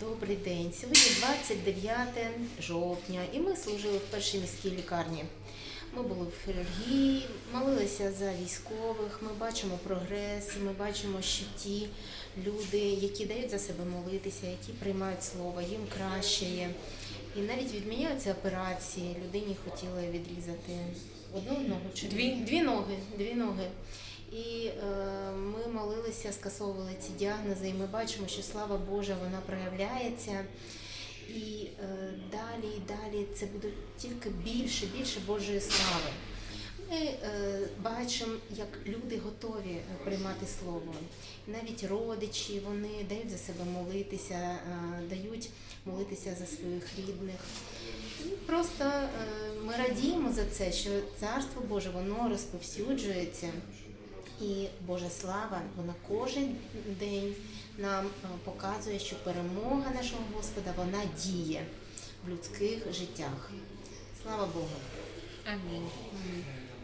Добрий день. Сьогодні 29 жовтня, і ми служили в першій міській лікарні. Ми були в хірургії, молилися за військових. Ми бачимо прогрес, ми бачимо, що ті люди, які дають за себе молитися, які приймають слово, їм краще є. І навіть відміняються операції. Людині хотіли відрізати одну ногу чи Дві. дві ноги. Дві ноги. І е, молилися, скасовували ці діагнози, і ми бачимо, що слава Божа вона проявляється. І е, далі, і далі це буде тільки більше, більше Божої слави. Ми е, бачимо, як люди готові е, приймати слово. Навіть родичі вони дають за себе молитися, е, дають молитися за своїх рідних. І просто е, ми радіємо за це, що царство Боже воно розповсюджується. І Божа слава, вона кожен день нам е, показує, що перемога нашого Господа вона діє в людських життях. Слава Богу! Амінь.